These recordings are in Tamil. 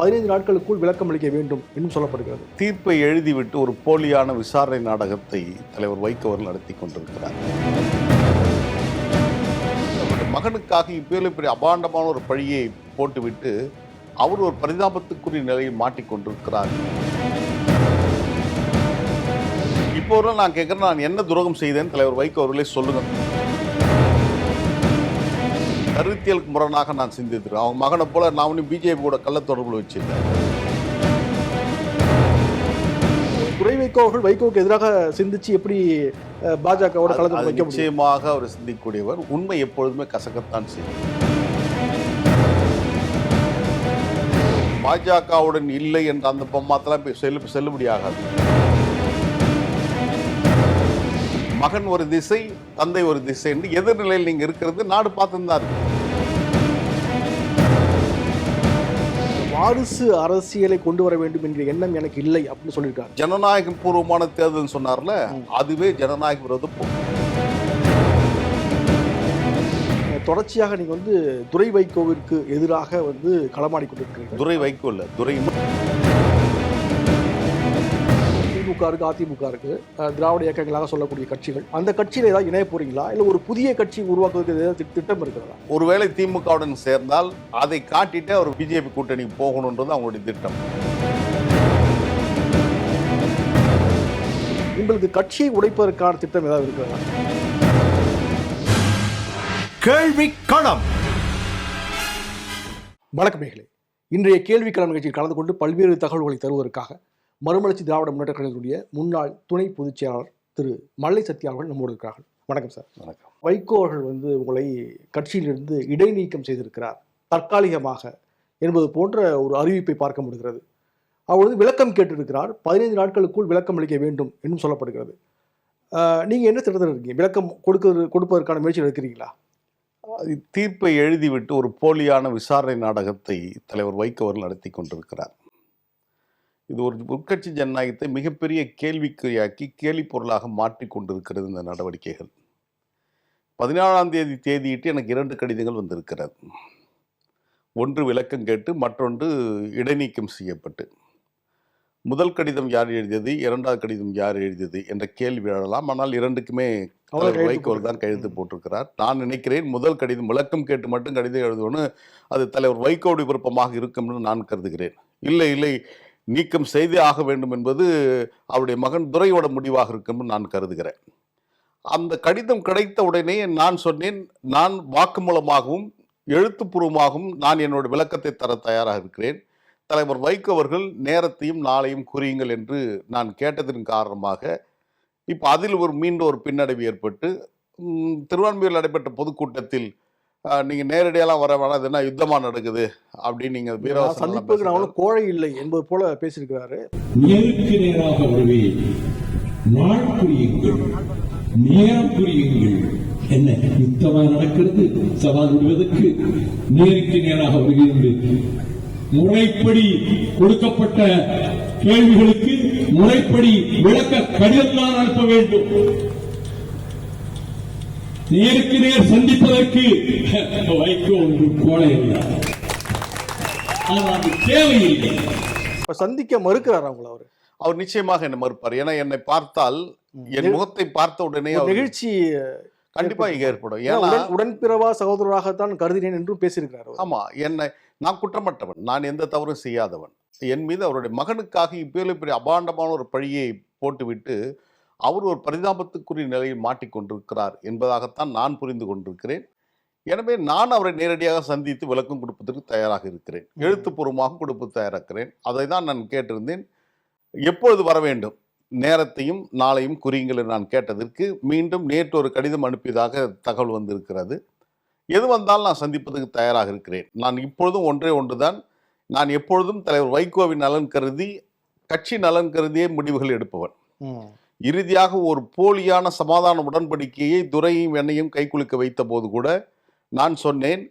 பதினைந்து நாட்களுக்குள் விளக்கம் அளிக்க வேண்டும் என்றும் சொல்லப்படுகிறது. தீர்ப்பை எழுதிவிட்டு ஒரு போலியான விசாரணை நாடகத்தை தலைவர் வைகோ அவர்கள் நடத்தி கொண்டிருக்கிறார். மகனுக்காக இப்பேல பெரிய அபாண்டமான ஒரு பழியை போட்டுவிட்டு அவர் ஒரு பரிதாபத்துக்குரிய நிலையில் மாட்டிக்கொண்டிருக்கிறார் இப்போ நான் கேட்குறேன் நான் என்ன துரோகம் செய்தேன் தலைவர் வைகோ அவர்களே சொல்லுங்கள். கருத்தியலுக்கு முரணாக நான் சிந்தித்திருக்கேன் அவங்க மகனை போல நான் ஒன்றும் பிஜேபி கூட கள்ள தொடர்புல வச்சிருக்கேன் துறை வைகோ அவர்கள் வைகோவுக்கு எதிராக சிந்திச்சு எப்படி பாஜகவோட கலந்து வைக்க நிச்சயமாக அவர் சிந்திக்கக்கூடியவர். உண்மை எப்பொழுதுமே கசக்கத்தான் செய்யும். பாஜகவுடன் இல்லை என்ற அந்த பொம்மாத்தெல்லாம் செல்லு செல்லுபடியாகாது. மகன் ஒரு திசை தந்தை ஒரு திசை என்று எதிர்நிலையில் நீங்க இருக்கிறது நாடு பார்த்துதான் இருக்கு. வாரிசு அரசியலை கொண்டு வர வேண்டும் என்ற எண்ணம் எனக்கு இல்லை அப்படின்னு சொல்லியிருக்காரு ஜனநாயக பூர்வமான தேர்தல் சொன்னார்ல அதுவே ஜனநாயக விரோத போக்கு. அஹ், தொடர்ச்சியாக நீங்க வந்து துரை வைகோவிற்கு எதிராக வந்து களமாடி கொண்டிருக்கிறீர்கள் துரை வைக்கோ இல்ல துரை திமுக இருக்கு அதிமுக இருக்கு. அஹ், திராவிட இயக்கங்களாக சொல்லக்கூடிய கட்சிகள். அந்த கட்சியில ஏதாவது இணைய போறீங்களா? இல்ல ஒரு புதிய கட்சி உருவாக்குவதற்கு ஏதாவது திட்- திட்டம் இருக்கிறதா? ஒருவேளை திமுகவுடன் சேர்ந்தால் அதை காட்டிட்டு அவர் பிஜேபி கூட்டணிக்கு போகணுன்றது அவங்களுடைய திட்டம். உங்களுக்கு கட்சியை உடைப்பதற்கான திட்டம் ஏதாவது இருக்கிறதா? கேள்வி களம். வணக்கம் நேயர்களே இன்றைய கேள்விக்கிழமை நிகழ்ச்சியில் கலந்து கொண்டு பல்வேறு தகவல்களை தருவதற்காக மறுமலர்ச்சி திராவிட முன்னேற்ற கழகத்துடைய முன்னாள் துணை பொதுச் செயலாளர் திரு மல்லை சத்யா அவர்கள் நம்மோடு இருக்கிறார்கள். வணக்கம் சார். வணக்கம். வைகோ அவர்கள் வந்து உங்களை கட்சியிலிருந்து இடைநீக்கம் செய்திருக்கிறார். தற்காலிகமாக என்பது போன்ற ஒரு அறிவிப்பை பார்க்க முடிகிறது. அவர் வந்து விளக்கம் கேட்டிருக்கிறார். பதினைந்து நாட்களுக்குள் விளக்கம் அளிக்க வேண்டும் என்றும் சொல்லப்படுகிறது. ஆஹ் நீங்க என்ன திட்டத்தில் இருக்கீங்க? விளக்கம் கொடுக்கிறது கொடுப்பதற்கான முயற்சி எடுக்கிறீங்களா? தீர்ப்பை எழுதிவிட்டு ஒரு போலியான விசாரணை நாடகத்தை தலைவர் வைகோ அவர்கள் நடத்தி கொண்டிருக்கிறார். இது ஒரு உட்கட்சி ஜனநாயகத்தை மிகப்பெரிய கேள்விக்குறியாக்கி கேலி பொருளாக மாற்றிக் கொண்டிருக்கிறது இந்த நடவடிக்கைகள். பதினாலாம் தேதி தேதியிட்டு எனக்கு இரண்டு கடிதங்கள் வந்திருக்கிறது. ஒன்று விளக்கம் கேட்டு மற்றொன்று இடைநீக்கம் செய்யப்பட்டு. முதல் கடிதம் யார் எழுதியது? இரண்டாவது கடிதம் யார் எழுதியது? என்ற கேள்வி எழலாம். ஆனால் இரண்டுக்குமே அவர் தலைவர் கையெழுத்து வைகோ தான் கையெழுத்து போட்டிருக்கிறார். நான் நினைக்கிறேன் முதல் கடிதம் விளக்கம் கேட்டு மட்டும் கடிதம் எழுதுவோன்னு அது தலைவர் வைகோவுடைய விருப்பமாக இருக்கும் என்று நான் கருதுகிறேன். இல்லை இல்லை நீக்கம் செய்தே ஆக வேண்டும் என்பது அவருடைய மகன் துரையோட முடிவாக இருக்கும்னு நான் கருதுகிறேன். அந்த கடிதம் கிடைத்த உடனே நான் சொன்னேன் நான் வாக்குமூலமாகவும் எழுத்துப்பூர்வமாகவும் நான் என்னோட விளக்கத்தை தர தயாராக இருக்கிறேன். தலைவர் வைகோ அவர்கள் நேரத்தையும் நாளையும் குறியுங்கள் என்று நான் கேட்டதன் காரணமாக இப்போ அதில் ஒரு மீண்டும் ஒரு பின்னடைவு ஏற்பட்டு திருவான்மையில் நடைபெற்ற பொதுக்கூட்டத்தில் நீங்க நேரடியெல்லாம் வர வேணாம் இது என்ன யுத்தமா நடக்குது? அப்படின்னு நீங்க நான் வீரவாசனம் சந்திப்புக்கு நான் கோழை இல்லை என்பது போல பேசியிருக்கிறாரு. நேருக்கு நேராக வருவேன் நாள் புரியுங்கள் நேரம் புரியுங்கள் என்ன யுத்தமா நடக்கிறது? சவால் விடுவதற்கு நேருக்கு நேராக வருகிறேன் முறைப்படி கொடுக்கப்பட்ட கேள்விகளுக்கு முறைப்படி விளக்க கடிதம் தான் அனுப்ப வேண்டும். நேருக்கு நேர் சந்திப்பதற்கு வைகோ ஒன்று ஆனால் அது தேவையில்லை. இப்ப சந்திக்க மறுக்கிறார் அவங்கள அவர்? அவர் நிச்சயமாக என்னை மறுப்பார். ஏன்னா என்னை பார்த்தால் என் முகத்தை பார்த்த உடனே நிகழ்ச்சி கண்டிப்பா இங்க ஏற்படும். ஏன்னா, ஏன்னா உடன் உடன்பிறவா சகோதரராகத்தான் கருதினேன் என்றும் பேசியிருக்கிறார். ஆமா. என்னை நான் குற்றமற்றவன். நான் எந்த தவறும் செய்யாதவன். என் மீது அவருடைய மகனுக்காக இப்பேல பெரிய அபாண்டமான ஒரு பழியை போட்டுவிட்டு அவர் ஒரு பரிதாபத்துக்குரிய நிலையில் மாட்டிக்கொண்டிருக்கிறார் என்பதாகத்தான் நான் புரிந்து கொண்டிருக்கிறேன். எனவே நான் அவரை நேரடியாக சந்தித்து விளக்கம் கொடுப்பதற்கு தயாராக இருக்கிறேன். எழுத்துப்பூர்வமாக கொடுப்பது தயாராகிறேன். அதை தான் நான் கேட்டிருந்தேன். எப்பொழுது வர வேண்டும்? நேரத்தையும் நாளையும் குறியுங்கள் நான் கேட்டதற்கு மீண்டும் நேற்று ஒரு கடிதம் அனுப்பியதாக தகவல் வந்திருக்கிறது. எது வந்தாலும் நான் சந்திப்பதற்கு தயாராக இருக்கிறேன். நான் இப்பொழுதும் ஒன்றே ஒன்றுதான். நான் எப்பொழுதும் தலைவர் வைகோவின் நலன் கருதி கட்சி நலன் கருதியே முடிவுகள் எடுப்பவன். இறுதியாக ஒரு போலியான சமாதான உடன்படிக்கையை துரையும் என்னையும் கைக்குலுக்க வைத்த போது கூட நான் சொன்னேன்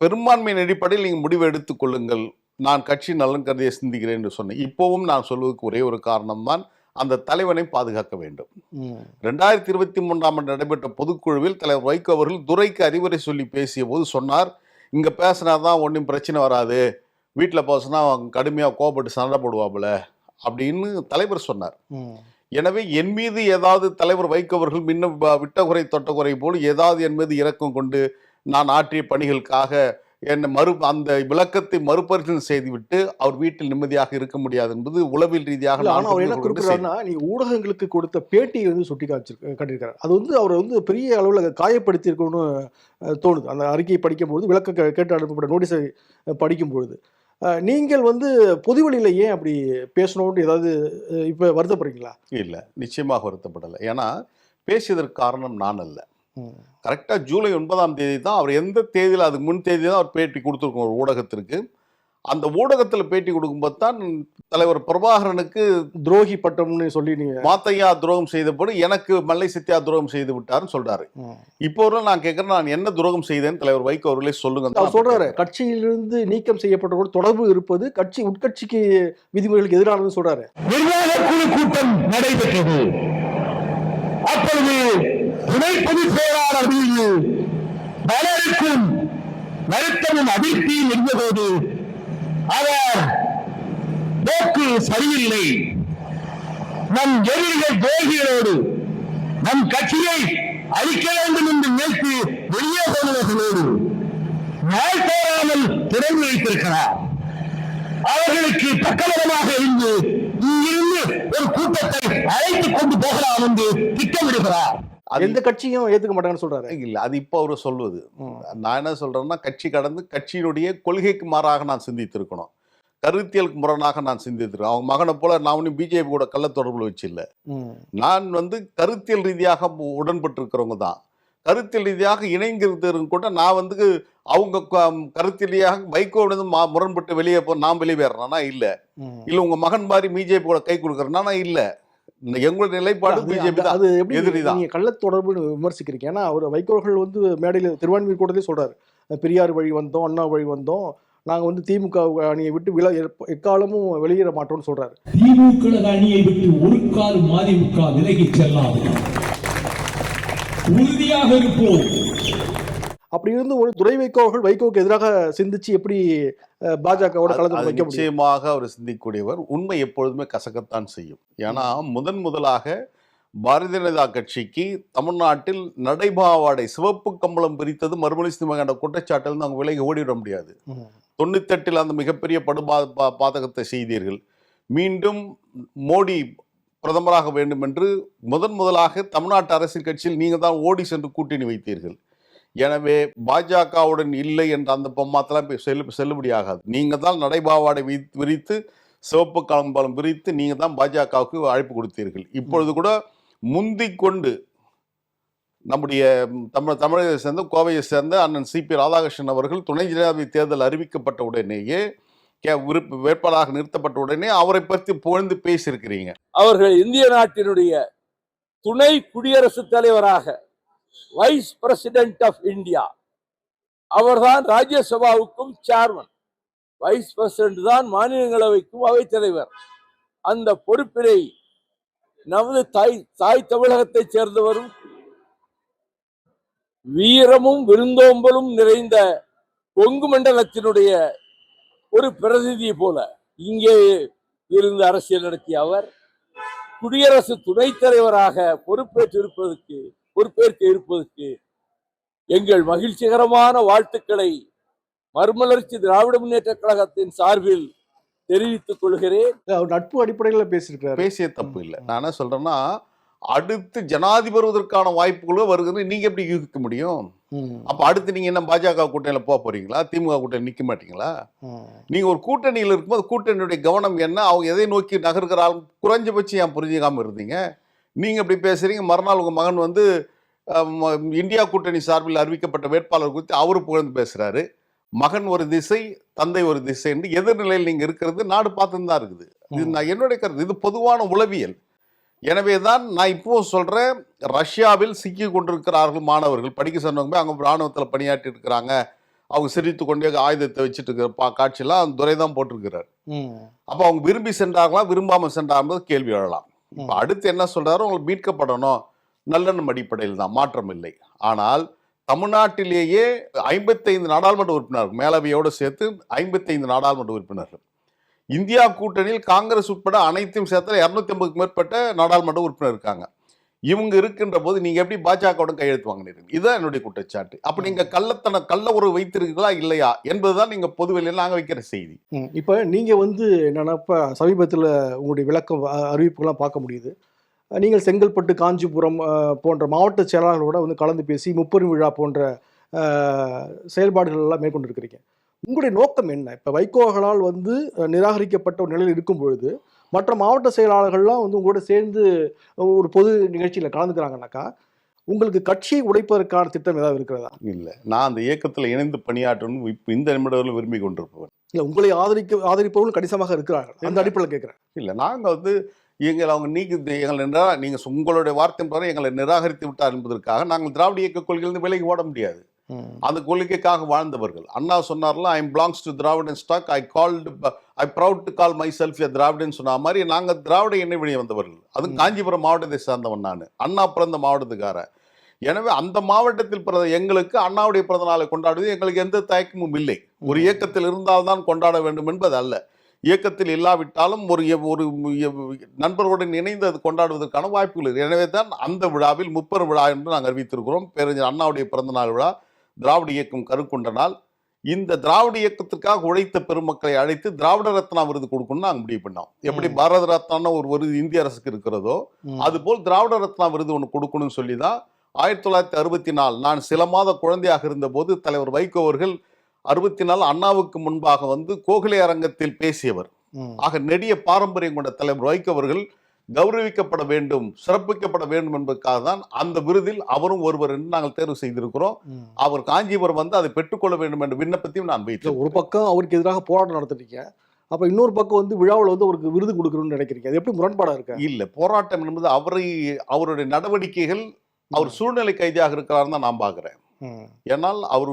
பெரும்பான்மையின் அடிப்படையில் நீங்கள் முடிவு எடுத்துக் கொள்ளுங்கள். நான் கட்சி நலன் கருதியை சிந்திக்கிறேன் என்று சொன்னேன். இப்போவும் நான் சொல்வதற்கு ஒரே ஒரு காரணம்தான் அந்த தலைவனை பாதுகாக்க வேண்டும். ரெண்டாயிரத்தி இருபத்தி மூன்றாம் ஆண்டு நடைபெற்ற பொதுக்குழுவில் தலைவர் வைகோ அவர்கள் துரைக்கு அறிவுரை சொல்லி பேசிய போது சொன்னார் இங்க பேசினாதான் ஒன்றும் பிரச்சனை வராது. வீட்டில் அவங்க கடுமையாக கோபப்பட்டு சண்டை போடுவாப்புல அப்படின்னு தலைவர் சொன்னார். எனவே என் மீது ஏதாவது தலைவர் வைக்கவர்கள் முன்ன வ- விட்ட குறை தொட்ட குறை போல் ஏதாவது என் மீது இரக்கம் கொண்டு நான் ஆற்றிய பணிகளுக்காக என்னை மறு அந்த விளக்கத்தை மறுபரிசீலனை செய்துவிட்டு அவர் வீட்டில் நிம்மதியாக இருக்க முடியாது என்பது உளவியல் ரீதியாக அவர் என்ன. குறிப்பிடுறாருன்னா நீ ஊடகங்களுக்கு கொடுத்த பேட்டியை வந்து சுட்டி காமிச்சிரு காட்டியிருக்காரு. அது வந்து அவர் வந்து பெரிய அளவில் காயப்படுத்தி இருக்கணும்னு அஹ், தோணுது. அந்த அறிக்கையை படிக்கும்பொழுது விளக்க கே- கேட்டு அனுப்பப்பட்ட நோட்டீஸை அஹ், படிக்கும் பொழுது அஹ், நீங்கள் வந்து பொதுவெளியில் ஏன் அப்படி பேசணும்னு ஏதாவது இப்ப வருத்தப்படுறீங்களா? இல்லை நிச்சயமாக வருத்தப்படலை. ஏன்னா பேசியதற்கு காரணம் நான் அல்ல. கரெக்டாக ஜூலை ஒன்பதாம் தேதி தான் அவர் எந்த தேதியில் அதுக்கு முன் தேதி தான் அவர் பேட்டி கொடுத்துருக்கோம் ஒரு ஊடகத்திற்கு. அந்த ஊடகத்தில் பேட்டி கொடுக்கும்போது தான் தலைவர் பிரபாகரனுக்கு துரோகி பட்டம்னு சொல்லி நீங்க மாத்தையா துரோகம் செய்தபோது எனக்கு மல்லை சித்தியா துரோகம் செய்து விட்டாருன்னு சொல்றாரு. இப்போ நான் கேட்கறேன் நான் என்ன துரோகம் செய்தேன்னு தலைவர் வைகோ அவர்களே சொல்லுங்க அவர் சொல்றாரு கட்சியிலிருந்து நீக்கம் செய்யப்பட்டவரோடு தொடர்பு இருப்பது கட்சி உட்கட்சிக்கு விதிமுறைகளுக்கு எதிரானதுன்னு சொல்றாரு. நிர்வாக குழு கூட்டம் நடைபெற்றது. அப்பொழுது துணை பொதுச் செயலாளர் மீது பலருக்கும் வருத்தமும் அதிருப்தியும் இருந்தபோது அவர் போக்கு சரியில்லை. நம் எதிரிகள் துரோகிகளோடு நம் கட்சியை அழிக்க வேண்டும் என்று நினைத்து வெளியே போனவர்களோடு நாள் தோறாமல் திறந்து வைத்திருக்கிறார். அவர்களுக்கு பக்கபலமாக இருந்து இங்கிருந்து ஒரு கூட்டத்தை அழைத்துக் கொண்டு போகலாம் என்று திட்டமிடுகிறார். அது எந்த கட்சியும் ஏத்துக்க மாட்டாங்கன்னு சொல்றாரு. இல்ல அது இப்போ அவர் சொல்வது. நான் என்ன சொல்றேன்னா கட்சி கடந்து கட்சியினுடைய கொள்கைக்கு மாறாக நான் சிந்தித்திருக்கணும். கருத்தியலுக்கு முரணாக நான் சிந்தித்திருக்கேன் அவங்க மகனை போல நான் ஒன்றும் பிஜேபி கூட கள்ள தொடர்புல வச்சில்ல ம். நான் வந்து கருத்தியல் ரீதியாக உடன்பட்டிருக்கிறவங்க தான். கருத்தியல் ரீதியாக இணைந்திருந்தவங்க கூட நான் வந்து அவங்க கருத்தியல் ரீதியாக மா முரண்பட்டு வெளியே போ நான் வெளியேறேன்னா இல்ல. ம். இல்ல உங்க மகன் மாதிரி பிஜேபி கூட கை கொடுக்கறேன்னா இல்ல. இந்த எங்களோட நிலைப்பாடு பிஜேபி அது- எப்படி எதிரிதான். நீங்க கள்ள தொடர்புன்னு விமர்சிக்கிறீங்க? ஏன்னா அவர் வைகோர்கள் வந்து மேடையில் திருவான்மீர் கூட்டத்திலே சொல்றாரு. பெரியார் வழி வந்தோம் அண்ணா வழி வந்தோம். நாங்க வந்து திமுக அணியை விட்டு எப்ப- எக்காலமும் வெளியேற மாட்டோம்னு சொல்றாரு. திமுக அணியை விட்டு ஒரு கால் மதிமுக விலகிச் செல்லாது. உறுதியாக இருப்போம். அப்படி இருந்து ஒரு துறை வைகோ அவர்கள் வைகோவுக்கு எதிராக சிந்திச்சு எப்படி பாஜகவோட கலந்து வைக்க நிச்சயமாக அவர் சிந்திக்கக்கூடியவர். உண்மை எப்பொழுதுமே கசக்கத்தான் செய்யும். ஏன்னா முதன் முதலாக பாரதிய ஜனதா கட்சிக்கு தமிழ்நாட்டில் நடைபாவாடை சிவப்பு கம்பளம் பிரித்தது மகன குற்றச்சாட்டில் அவங்க விலகி ஓடிவிட முடியாது. தொண்ணூத்தெட்டில் அந்த மிகப்பெரிய படுபா பா- பாதகத்தை செய்தீர்கள். மீண்டும் மோடி பிரதமராக வேண்டும் என்று முதன் முதலாக தமிழ்நாட்டு அரசியல் கட்சியில் நீங்கள் தான் ஓடி சென்று கூட்டணி வைத்தீர்கள். எனவே பாஜகவுடன் இல்லை என்ற அந்த பொம்மாத்தெல்லாம் செல்லு செல்லுபடியாகாது. நீங்கள் தான் நடைபாவாடை விரித்து சிவப்பு கலம்பாலம் விரித்து நீங்கள் தான் பாஜகவுக்கு அழைப்பு கொடுத்தீர்கள். இப்பொழுது கூட முந்திக் கொண்டு நம்முடைய தமிழ் தமிழகத்தை சேர்ந்த கோவையை சேர்ந்த அண்ணன் சிபி ராதாகிருஷ்ணன் அவர்கள் துணை ஜனாதிபதி தேர்தல் அறிவிக்கப்பட்ட உடனேயே கே- விருப்ப வேட்பாளராக நிறுத்தப்பட்ட உடனே அவரை பற்றி புகழ்ந்து பேசியிருக்கிறீங்க. அவர்கள் இந்திய நாட்டினுடைய துணை குடியரசுத் தலைவராக வைஸ் பிரசிடென்ட் ஆஃப் இந்தியா அவர்தான் ராஜ்யசபாவுக்கும் சேர்மன் வைஸ் பிரசிடென்ட் தான் மாநிலங்களவைக்கும் அவைத்தலைவர் அந்த பொறுப்பினை நமது தாய் தாய் தமிழகத்தைச் சேர்ந்தவரும் வீரமும் விருந்தோம்பலும் நிறைந்த கொங்கு மண்டலத்தினுடைய ஒரு பிரதிநிதி போல இங்கே இருந்து அரசியல் நடத்திய அவர் குடியரசு துணைத் தலைவராக பொறுப்பேற்றிருப்பதற்கு பொறுப்பேற்க இருப்பதற்கு எங்கள் மகிழ்ச்சிகரமான வாழ்த்துக்களை மறுமலர்ச்சி திராவிட முன்னேற்ற கழகத்தின் சார்பில் தெரிவித்துக் கொள்கிறேன். அவர் நட்பு அடிப்படையில் பேசியிருக்காரு பேசிய தப்பு இல்லை. நான் என்ன சொல்றேன்னா அடுத்து ஜனாதிபதி வருவதற்கான வாய்ப்புகளும் வருகிறது நீங்க எப்படி யூகிக்க முடியும். அப்ப அடுத்து நீங்க என்ன பாஜக கூட்டணியில போக போறீங்களா? திமுக கூட்டணி நிக்க மாட்டீங்களா. நீங்க ஒரு கூட்டணியில் இருக்கும்போது கூட்டணியுடைய கவனம் என்ன? அவங்க எதை நோக்கி நகர்கிறாள் குறைஞ்சபட்சம் ஏன் புரிஞ்சுக்காம இருந்தீங்க? நீங்க இப்படி பேசுறீங்க. மறுநாள் உங்க மகன் வந்து இந்தியா கூட்டணி சார்பில் அறிவிக்கப்பட்ட வேட்பாளர் குறித்து அவரு புகழ்ந்து பேசுறாரு. மகன் ஒரு திசை தந்தை ஒரு திசை என்று எதிர்நிலையில் நீங்க இருக்கிறது நாடு பார்த்துன்னு தான் இருக்குது. இது நான் என்னுடைய கருத்து. இது பொதுவான உளவியல். எனவே தான் நான் இப்பவும் சொல்றேன் ரஷ்யாவில் சிக்கி கொண்டிருக்கிறார்கள் மாணவர்கள். படிக்க சொன்னவங்க போய் அங்கே ராணுவத்தில் பணியாற்றி இருக்கிறாங்க. அவங்க சிரித்து கொண்டே ஆயுதத்தை வச்சுட்டு இருக்கிற பா காட்சியெல்லாம் துரை தான் போட்டிருக்கிறார். அப்போ அவங்க விரும்பி சென்றார்களா விரும்பாமல் சென்றாங்க கேள்வி எழலாம். இப்போ அடுத்து என்ன சொல்றாரு உங்களுக்கு மீட்கப்படணும். நல்லெண்ணம் அடிப்படையில் தான் மாற்றம் இல்லை. ஆனால் தமிழ்நாட்டிலேயே ஐம்பத்தைந்து நாடாளுமன்ற உறுப்பினர்கள் மேலவையோடு சேர்த்து ஐம்பத்தைந்து நாடாளுமன்ற உறுப்பினர்கள். இந்தியா கூட்டணியில் காங்கிரஸ் உட்பட அனைத்தையும் சேர்த்தால் இரநூத்தி ஐம்பதுக்கு மேற்பட்ட நாடாளுமன்ற உறுப்பினர் இருக்காங்க. இவங்க இருக்கின்ற போது நீங்க எப்படி பாஜகவுடன் கையெழுத்து வாங்கினீங்க இதுதான் என்னுடைய குற்றச்சாட்டு. அப்ப நீங்க கள்ளத்தன கள்ள உறவு வைத்திருக்கீங்களா இல்லையா என்பதுதான் நீங்க பொதுவெளியில் நாங்க வைக்கிற செய்தி. இப்ப நீங்க வந்து என்னன்னா இப்ப சமீபத்தில் உங்களுடைய விளக்கம் அறிவிப்புகள்லாம் பார்க்க முடியுது. நீங்கள் செங்கல்பட்டு காஞ்சிபுரம் போன்ற மாவட்ட செயலாளர்களோட வந்து கலந்து பேசி முப்பெரும் விழா போன்ற செயல்பாடுகள் எல்லாம் மேற்கொண்டிருக்கிறீங்க. உங்களுடைய நோக்கம் என்ன? இப்ப வைகோகளால் வந்து நிராகரிக்கப்பட்ட ஒரு நிலையில் இருக்கும் பொழுது மற்ற மாவட்ட செயலாளர்கள்லாம் வந்து உங்களோட சேர்ந்து ஒரு பொது நிகழ்ச்சியில கலந்துக்கிறாங்கன்னாக்கா உங்களுக்கு கட்சியை உடைப்பதற்கான திட்டம் ஏதாவது இருக்கிறதா? இல்ல. நான் அந்த இயக்கத்துல இணைந்து பணியாற்றணும் இப்ப இந்த நிமிடத்தில் விரும்பி கொண்டிருப்பவன். இல்ல உங்களை ஆதரிக்க ஆதரிப்பவர்கள் கணிசமாக இருக்கிறார்கள். அந்த. அடிப்படையில் கேட்கிறேன் இல்ல நாங்க வந்து எங்களை அவங்க நீக்கி எங்களை நிரா நீங்க உங்களுடைய வார்த்தை பிரகாரம் எங்களை நிராகரித்து விட்டார் என்பதற்காக நாங்கள் திராவிட இயக்க கொள்கையிலிருந்து விலகி ஓட முடியாது. அந்த கொள்கைக்காக வாழ்ந்தவர்கள். அண்ணா சொன்னார்ல I belongs to Dravidian stock I called I proud to call myself a Dravidian சொன்ன மாதிரி நாங்கள் திராவிட எண்ணெய் வழி வந்தவர்கள். அதுவும் காஞ்சிபுரம் மாவட்டத்தை சார்ந்தவன் நான். அண்ணா பிறந்த மாவட்டத்துக்காரன் எனவே அந்த மாவட்டத்தில் பிறந்த எங்களுக்கு அண்ணாவுடைய பிறந்த நாளை கொண்டாடுவது எங்களுக்கு எந்த தயக்கமும் இல்லை. ஒரு இயக்கத்தில் இருந்தால்தான் கொண்டாட வேண்டும் என்பது அல்ல. இயக்கத்தில் இல்லாவிட்டாலும் ஒரு ஒரு நண்பர்களுடன் இணைந்து அது கொண்டாடுவதற்கான வாய்ப்புகள் எனவே தான் அந்த விழாவில் முப்பெரும் விழா என்று நாங்கள் அறிவித்திருக்கிறோம். பேரறிஞர் அண்ணாவுடைய பிறந்தநாள் விழா திராவிட இயக்கம் கருக்கொண்ட நாள். இந்த திராவிட இயக்கத்திற்காக உழைத்த பெருமக்களை அழைத்து திராவிட ரத்னா விருது கொடுக்கணும்னு நாங்கள் முடிவு பண்ணோம். எப்படி பாரத ரத்னான்னு ஒரு விருது இந்திய அரசுக்கு இருக்கிறதோ அதுபோல் திராவிட ரத்னா விருது ஒன்று கொடுக்கணும்னு சொல்லி தான் ஆயிரத்தி தொள்ளாயிரத்தி அறுபத்தி நாலு நான் சில மாத குழந்தையாக இருந்தபோது தலைவர் வைகோ அவர்கள் அறுபத்தி நாலு அண்ணாவுக்கு முன்பாக வந்து கோகலே அரங்கத்தில் பேசியவர். ஆக நெடிய பாரம்பரியம் கொண்ட தலைவர் வைகோ அவர்கள் கௌரவிக்கப்பட வேண்டும் சிறப்பிக்கப்பட வேண்டும் என்பதற்காக தான் அந்த விருதில் அவரும் ஒருவர் என்று நாங்கள் தேர்வு செய்திருக்கிறோம். அவர் காஞ்சிபுரம் வந்து அதை பெற்றுக்கொள்ள வேண்டும் என்ற விண்ணப்பத்தையும் நான் வைத்தேன் ஒரு பக்கம் அவருக்கு எதிராக போராட்டம் நடத்திட்டீங்க அப்ப இன்னொரு பக்கம் வந்து விழாவில் வந்து அவருக்கு விருது கொடுக்கணும்னு நினைக்கிறீங்க. அது எப்படி முரண்பாடா இருக்கு? இல்ல போராட்டம் என்பது அவரை அவருடைய நடவடிக்கைகள் அவர் சூழ்நிலை கைதியாக இருக்கிறாருன்னு தான் நான் பார்க்கிறேன் ஏனால் அவர்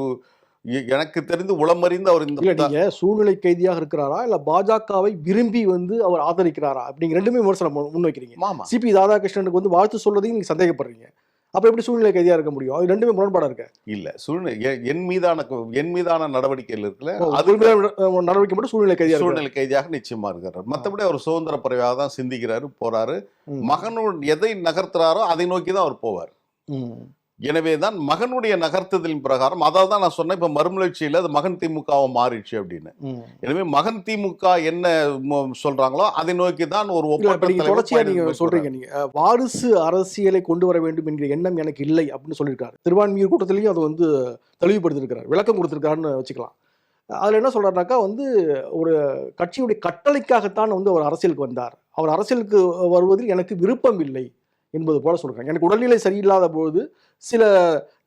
எனக்கு தெரிந்து உளமறிந்து அவர் இந்த சூழ்நிலை கைதியாக இருக்கிறாரா? இல்ல பாஜகவை விரும்பி வந்து அவர் ஆதரிக்கிறாரா? அப்படிங்க ரெண்டுமே விமர்சனம் முன் முன்வைக்கிறீங்க. சிபி ராதாகிருஷ்ணனுக்கு வந்து வாழ்த்து சொல்றதையும் நீங்க சந்தேகப்படுறீங்க. அப்ப எப்படி சூழ்நிலை கைதியா இருக்க முடியும்? அது ரெண்டுமே முரண்பாடா இருக்கு? இல்ல சூழ்நிலை என் மீதான என் மீதான நடவடிக்கைகள் இருக்குல்ல அது நடவடிக்கை மட்டும் சூழ்நிலை கைதியா இருக்கு? சூழ்நிலை கைதியாக நிச்சயமா இருக்கிறார். மத்தபடி அவர் சுதந்திர பறவையாக தான் சிந்திக்கிறாரு போறாரு. மகனோட எதை நகர்த்துறாரோ அதை நோக்கி தான் அவர் போவார். எனவே தான் மகனுடைய நகர்த்துதலின் பிரகாரம் அதாவது தான் நான் சொன்னேன் இப்ப மறுமலர்ச்சியில அது மகன் திமுகவை மாறிடுச்சு அப்படின்னு. எனவே மகன் திமுக என்ன சொல்றாங்களோ அதை நோக்கி தான் ஒரு இல்ல இப்ப ஒப்பற்ற நீங்க தலைவர் தொடர்ச்சியா பயணம் நீங்க மேற்கொள்றார். சொல்றீங்க நீங்க அஹ், வாரிசு அரசியலை கொண்டு வர வேண்டும் என்கிற எண்ணம் எனக்கு இல்லை அப்படின்னு சொல்லியிருக்காரு. திருவான்மியூர் கூட்டத்திலையும் அதை வந்து தெளிவுபடுத்திருக்கிறார் விளக்கம் கொடுத்திருக்காருன்னு வச்சுக்கலாம். அதுல என்ன சொல்றாருனாக்கா வந்து ஒரு கட்சியுடைய கட்டளைக்காகத்தான் வந்து அவர் அரசியலுக்கு வந்தார். அவர் அரசியலுக்கு வருவதில் எனக்கு விருப்பம் இல்லை. என்பது போல சொல்றாங்க. எனக்கு உடல்நிலை சரியில்லாத பொழுது சில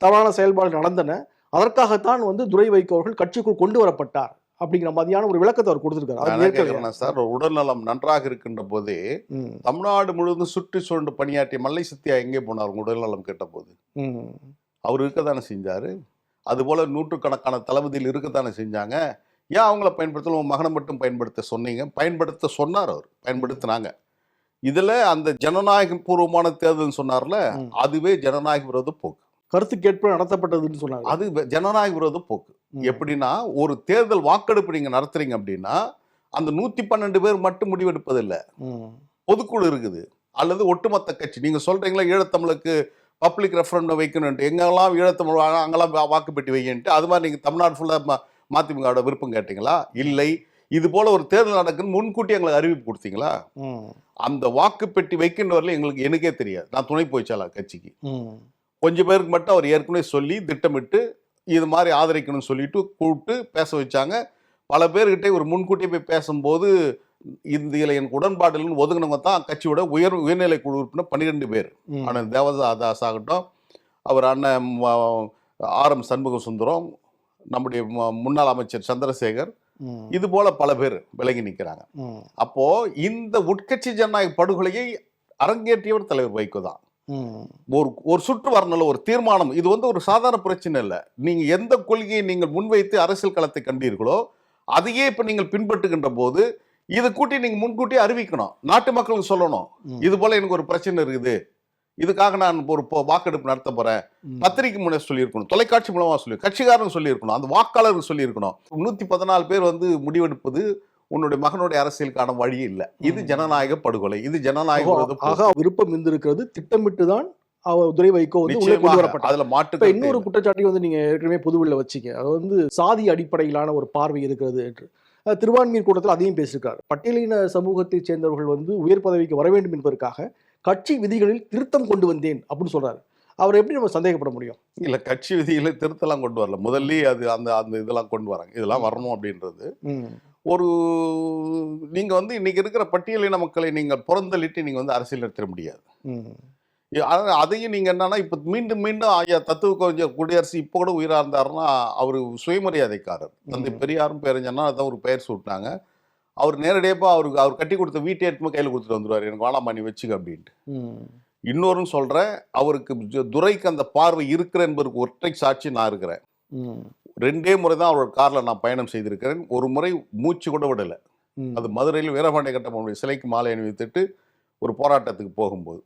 தவறான செயல்பாடுகள் நடந்தன. அதற்காகத்தான் வந்து துரை வைகோ அவர்கள் கட்சிக்குள் கொண்டு வரப்பட்டார் அப்படிங்கிற மாதிரியான ஒரு விளக்கத்தை அவர் கொடுத்திருக்காரு. சார் உடல்நலம் நன்றாக இருக்கின்ற போதே தமிழ்நாடு முழுவதும் சுற்றி சுழண்டு பணியாற்றிய மல்லை சத்யா எங்கே போனார் உடல்நலம் கேட்ட போது அவர் இருக்கத்தானே செஞ்சாரு. அதுபோல நூற்றுக்கணக்கான தளபதியில் இருக்கத்தானே செஞ்சாங்க. ஏன் அவங்கள பயன்படுத்தல உன் மகனை மட்டும் பயன்படுத்த சொன்னீங்க. பயன்படுத்த சொன்னார் அவர். பயன்படுத்தினாங்க. இதுல அந்த ஜனநாயக பூர்வமான தேர்தல் சொன்னார்ல. அதுவே ஜனநாயக விரோத போக்கு கருத்து கேட்பு நடத்தப்பட்டதுன்னு சொன்னாங்க அது ஜனநாயக விரோத போக்கு. எப்படின்னா ஒரு தேர்தல் வாக்கெடுப்பு நீங்க நடத்துறீங்க அப்படின்னா அந்த நூத்தி பன்னெண்டு பேர் மட்டும் முடிவெடுப்பதில்லை பொதுக்குழு இருக்குது அல்லது ஒட்டுமொத்த கட்சி நீங்க சொல்றீங்களா ஈழத்தமிழுக்கு பப்ளிக் ரெஃபரண்டம் வைக்கணும்ட்டு எங்கெல்லாம் ஈழத்தமிழ் அங்கெல்லாம் வா- வாக்குப்பெட்டி வைக்கன்ட்டு அது மாதிரி நீங்க தமிழ்நாடு ஃபுல்லா மதிமுகவோட விருப்பம் கேட்டீங்களா இல்லை இது போல ஒரு தேர்தல் நடக்குன்னு முன்கூட்டி எங்களுக்கு அறிவிப்பு கொடுத்தீங்களா? அந்த வாக்குப்பெட்டி வைக்கின்ற வரல எங்களுக்கு எனக்கே தெரியாது. நான் துணை போய்ச்சாலா கட்சிக்கு? கொஞ்சம் பேருக்கு மட்டும் அவர் ஏற்கனவே சொல்லி திட்டமிட்டு இது மாதிரி ஆதரிக்கணும்னு சொல்லிட்டு கூப்பிட்டு பேச வச்சாங்க. பல பேர்கிட்ட ஒரு முன்கூட்டியே போய் பேசும்போது இதில் எனக்கு உடன்பாடு இல்லைன்னு ஒதுங்கினவங்க தான் கட்சியோட உயர் உயர்நிலை குழு உறுப்பினர் பன்னிரெண்டு பேர். அண்ணன் தேவதாஸ் ஆகட்டும் அவர் அண்ணன் ஆர் எம் சண்முக சுந்தரம் நம்முடைய முன்னாள் அமைச்சர் சந்திரசேகர் இது போல பல பேர் விலகி நிற்கிறாங்க. அப்போ இந்த உட்கட்சி ஜனநாயக படுகொலையை அரங்கேற்றியவர் தலைவர் வைகோ தான். ஒரு ஒரு சுற்று வரணும்ல ஒரு தீர்மானம். இது வந்து ஒரு சாதாரண பிரச்சனை இல்லை. நீங்க எந்த கொள்கையை நீங்கள் முன்வைத்து அரசியல் களத்தை கண்டீர்களோ அதையே இப்ப நீங்கள் பின்பற்றுகின்ற போது இது கூட்டி நீங்க முன்கூட்டியே அறிவிக்கணும். நாட்டு மக்களுக்கு சொல்லணும். இது போல எனக்கு ஒரு பிரச்சனை இருக்குது. இதுக்காக நான் ஒரு வாக்கெடுப்பு நடத்த போறேன். ம். பத்திரிக்கை மூலம் சொல்லியிருக்கணும் தொலைக்காட்சி மூலமா சொல்லி கட்சிக்காரங்க சொல்லியிருக்கணும் அந்த வாக்காளர்கள் சொல்லியிருக்கணும். நூத்தி பதினாலு பேர் வந்து முடிவெடுப்பது உன்னுடைய மகனுடைய அரசியலுக்கான வழி இல்லை. இது. ஜனநாயக படுகொலை இது ஜனநாயக விருப்பம் இருந்திருக்கிறது திட்டமிட்டு தான் அவர் துரை வைகோ வந்து கொண்டு அதுல கருத்தே இன்னொரு. குற்றச்சாட்டையும் வந்து நீங்க ஏற்கனவே பொதுவெளியில் வச்சீங்க. அது வந்து சாதி அடிப்படையிலான ஒரு பார்வை இருக்கிறது என்று. திருவான்மீர் கூட்டத்தில் அதையும் பேசியிருக்காரு. பட்டியலின சமூகத்தைச் சேர்ந்தவர்கள் வந்து உயர் பதவிக்கு வர வேண்டும் என்பதற்காக கட்சி விதிகளில் திருத்தம் கொண்டு வந்தேன் அப்படின்னு சொல்றாரு. அவர் எப்படி நம்ம சந்தேகப்பட முடியும்? இல்ல கட்சி விதிகளை திருத்தலாம் கொண்டு வரல. முதல்லயே அது அந்த அந்த இதெல்லாம் கொண்டு வராங்க. இதெல்லாம் வரணும் அப்படின்றது. ஒரு நீங்க வந்து இன்னைக்கு இருக்கிற பட்டியலின மக்களை நீங்க புறந்தள்ளிட்டு நீங்க வந்து அரசியல் நடத்த முடியாது. இ- ஆனா அதையும் நீங்க என்னன்னா இப்ப மீண்டும் மீண்டும் ஐயா தத்துவ கொஞ்சம் குடியரசு இப்போ கூட உயிரா இருந்தாருன்னா அவர் சுயமரியாதைக்காரர். தந்தை ம். பெரியாரும் பேரஞ்சன்னா அதான் ஒரு பெயர் சூட்டினாங்க. அவர் நேரடியாக அவருக்கு அவர் கட்டி கொடுத்த வீட்டை எடுத்து கையில் கொடுத்துட்டு வந்துருவார். எனக்கு வேணாம் நீ வச்சுக்க அப்படின்ட்டு. இன்னொரும் சொல்றேன் அவருக்கு துரைக்கு அந்த பார்வை இருக்கிற என்பதற்கு ஒற்றை சாட்சி நான் இருக்கிறேன். ரெண்டே முறை தான் அவரோட கார்ல நான் பயணம் செய்திருக்கிறேன். ஒரு முறை மூச்சு கூட விடலை. அது மதுரையில் வீரபாண்டிய கட்டபொம்மனுடைய சிலைக்கு மாலை அணிவித்துட்டு ஒரு போராட்டத்துக்கு போகும்போது.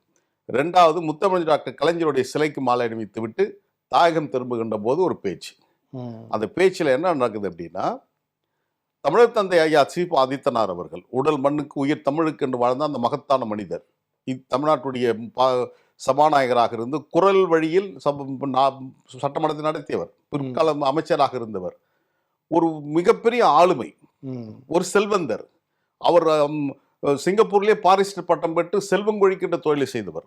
ரெண்டாவது முத்தமிழ் டாக்டர் கலைஞருடைய சிலைக்கு மாலை அணிவித்து விட்டு தாயகம் திரும்புகின்ற போது ஒரு பேச்சு. அந்த பேச்சில் என்ன நடக்குது அப்படின்னா தமிழர் தந்தை ஐயா சீப் ஆதித்தனார் அவர்கள் உடல் மண்ணுக்கு உயிர் தமிழுக்கு என்று வாழ்ந்த அந்த மகத்தான மனிதர். தமிழ்நாட்டுடைய பா- சபாநாயகராக இருந்து குரல் வழியில் சப- சட்டமன்றத்தை நடத்தியவர். பிற்காலம் அமைச்சராக இருந்தவர். ஒரு மிகப்பெரிய ஆளுமை. ஒரு செல்வந்தர். அவர் சிங்கப்பூர்லேயே பாரிஸ்டர் பட்டம் பெற்று செல்வம் கொழிக்கின்ற தொழிலை செய்தவர்.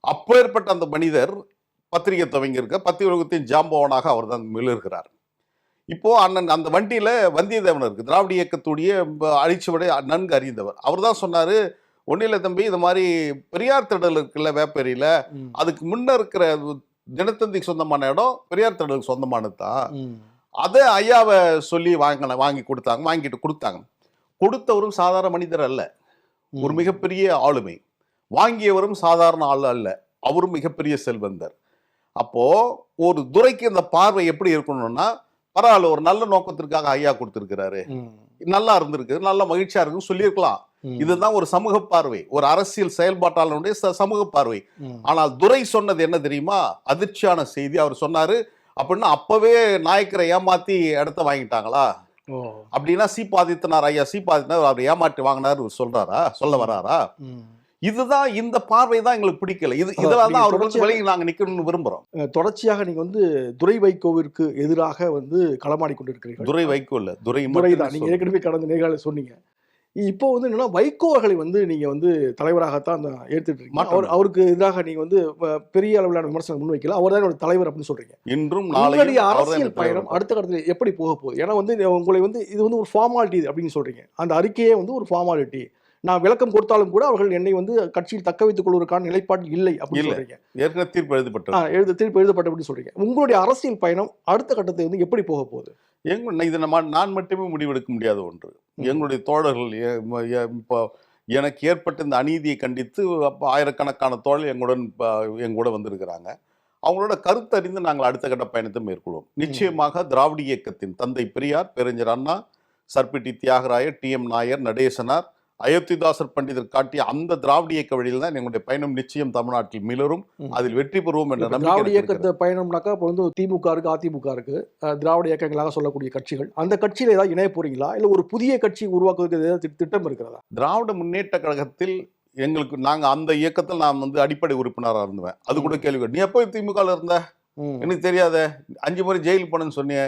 அப்பேற்பட்ட அந்த மனிதர் பத்திரிகை துவங்கியிருக்க பத்திரிகை உலகத்தின் ஜாம்பவனாக அவர் தான் மிளர்கிறார். இப்போ அண்ணன் அந்த வண்டியில வந்தியத்தேவன் இருக்கு. திராவிட இயக்கத்துடைய அழிச்சுவடை நன்கு அறிந்தவர். அவர் தான் சொன்னாரு ஒன்னில தம்பி இது மாதிரி பெரியார் திடல் இருக்குல்ல வேப்பேரியில. அதுக்கு முன்ன இருக்கிற தினத்தந்திக்கு சொந்தமான இடம் பெரியார் திடலுக்கு சொந்தமானது தான். அதை ஐயாவை சொல்லி வாங்கின வாங்கி கொடுத்தாங்க வாங்கிட்டு கொடுத்தாங்க. கொடுத்தவரும் சாதாரண மனிதர் அல்ல. ஒரு மிகப்பெரிய ஆளுமை. வாங்கியவரும் சாதாரண ஆள் அல்ல. அவரும் மிகப்பெரிய செல்வந்தர். அப்போ ஒரு துரைக்கு இந்த பார்வை எப்படி இருக்கணும்னா பரவாயில்ல ஒரு நல்ல நோக்கத்திற்காக ஐயா கொடுத்திருக்கிறாரு. நல்லா இருந்திருக்கு நல்ல மகிழ்ச்சியா இருக்குன்னு சொல்லியிருக்கலாம். இதுதான் ஒரு சமூக பார்வை ஒரு அரசியல் செயல்பாட்டாளனுடைய சமூக பார்வை. ஆனால் துரை சொன்னது என்ன தெரியுமா? அதிர்ச்சியான செய்தி அவர் சொன்னாரு. அப்படின்னா அப்பவே நாயக்கரை ஏமாத்தி இடத்த வாங்கிட்டாங்களா? அப்படின்னா சீபாதித்தனார் ஐயா சீபாதித்தனார் அவர் ஏமாற்றி வாங்கினாரு சொல்றாரா? சொல்ல வராரா? இதுதான் இந்த பார்வை தான் எங்களுக்கு பிடிக்கல. இது இதெல்லாம் தான் அவருக்கு வந்து தொடர்ச்சியா- வெளியே நாங்க நிக்கணும்னு விரும்புறோம். அஹ் தொடர்ச்சியாக நீங்க வந்து துரை வைகோவிற்கு எதிராக வந்து களமாடி கொண்டிருக்கிறீர்கள். துரை வைக்கோ இல்ல துரை மட்டும் தான். நீங்க ஏற்கனவே கடந்த நேர்காணல சொன்னீங்க. இப்போ வந்து என்னன்னா வைகோ அவர்களை வந்து நீங்க வந்து தலைவராகத்தான் ஏற்றுட்டு இருக்கீங்க. அவர் அவருக்கு எதிராக நீங்க வந்து பெரிய அளவிலான விமர்சனம் முன்வைக்கல அவர் தான் என்னோட தலைவர் அப்படின்னு சொல்றீங்க. இன்றும் அரசியல் பயணம். அடுத்த கட்டத்தில் எப்படி போக போகுது? ஏன்னா வந்து உங்களை வந்து இது வந்து ஒரு ஃபார்மாலிட்டி அப்படின்னு சொல்றீங்க. அந்த அறிக்கையே வந்து ஒரு ஃபார்மாலிட்டி நான் விளக்கம் கொடுத்தாலும் கூட அவர்கள் என்னை வந்து கட்சியில் தக்க வைத்துக் கொள்வதற்கான நிலைப்பாடு இல்லை அப்படின்னு. சொல்றீங்க. ஏற்கனவே தீர்ப்பு எழுதப்பட்டது. ஆ, எழுத திருப்பி எழுதப்பட்ட அப்படின்னு சொல்றீங்க. உங்களுடைய அரசியல் பயணம் அடுத்த கட்டத்தை வந்து எப்படி போக போகுது? எங்க இது நம்ம நான் மட்டுமே முடிவெடுக்க முடியாத ஒன்று. எங்களுடைய தோழர்கள் இப்போ எனக்கு ஏற்பட்ட இந்த அநீதியை கண்டித்து அப்போ ஆயிரக்கணக்கான தோழர்கள் எங்களுடன் எங்கூட வந்திருக்கிறாங்க. அவங்களோட கருத்தறிந்து நாங்கள் அடுத்த கட்ட பயணத்தை மேற்கொள்வோம். நிச்சயமாக திராவிட இயக்கத்தின் தந்தை பெரியார் பெருஞ்சர் அண்ணா சர்பிட்டி தியாகராயர் டி எம் நாயர் நடேசனார் அயோத்திதாசர் பண்டிதர் காட்டிய அந்த திராவிட இயக்க வழியில் தான் எங்களுடைய பயணம் நிச்சயம் தமிழ்நாட்டில் மிளரும். அதில் வெற்றி பெறுவோம் என்ற திராவிட இயக்கத்தை. பயணம்னாக்கா இப்போ வந்து திமுக இருக்கு அதிமுக இருக்கு. திராவிட இயக்கங்களாக சொல்லக்கூடிய கட்சிகள். அந்த கட்சியில ஏதாவது இணைய போறீங்களா? இல்ல ஒரு புதிய கட்சி உருவாக்குவதற்கு ஏதாவது திட்டம் இருக்கிறதா? திராவிட முன்னேற்ற கழகத்தில் எங்களுக்கு நாங்க அந்த இயக்கத்தில் நான் வந்து அடிப்படை உறுப்பினராக இருந்துவேன். அது கூட கேள்வி நீ எப்போ திமுக ல இருந்த? எனக்கு தெரியாத. அஞ்சு முறை ஜெயிலுக்கு போனேன்னு.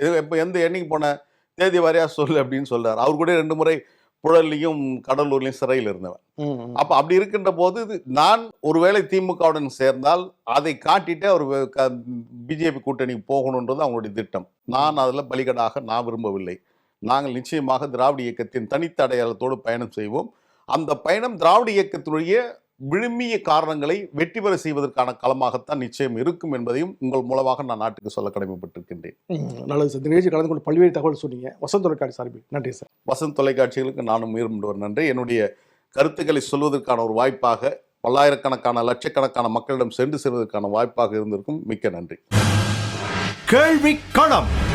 இது எப்போ எந்த என்னைக்கு போன? தேதி வாரியா சொல்லு அப்படின்னு சொல்றாரு. அவர் கூட ரெண்டு முறை புழல்லையும் கடலூர்லையும் சிறையில் இருந்தவன். அப்ப அப்படி இருக்கின்ற போது நான் ஒருவேளை திமுகவுடன் சேர்ந்தால் அதை காட்டிட்டு அவர் பிஜேபி கூட்டணிக்கு போகணுன்றது அவங்களுடைய திட்டம். நான் அதில் பலிகடாக நான் விரும்பவில்லை. நாங்கள் நிச்சயமாக திராவிட இயக்கத்தின் தனித்த அடையாளத்தோடு பயணம் செய்வோம். அந்த பயணம் திராவிட இயக்கத்தினுடைய விழுமிய காரணங்களை வெற்றி பெற செய்வதற்கான களமாகத்தான் நிச்சயம் இருக்கும் என்பதையும் உங்கள் மூலமாக நான் நாட்டுக்கு சொல்ல கடமைப்பட்டிருக்கின்றேன். நல்லது சார். இந்த நிகழ்ச்சி கலந்து கொண்டு பல்வேறு தகவல் சொன்னீங்க. வசந்த் தொலைக்காட்சி சார்பில். நன்றி சார். வசந்த் தொலைக்காட்சிகளுக்கு நானும் மீறும் நன்றி. என்னுடைய கருத்துக்களை சொல்வதற்கான ஒரு வாய்ப்பாக பல்லாயிரக்கணக்கான லட்சக்கணக்கான மக்களிடம் சென்று செல்வதற்கான வாய்ப்பாக இருந்திருக்கும். மிக்க நன்றி. கேள்வி களம்.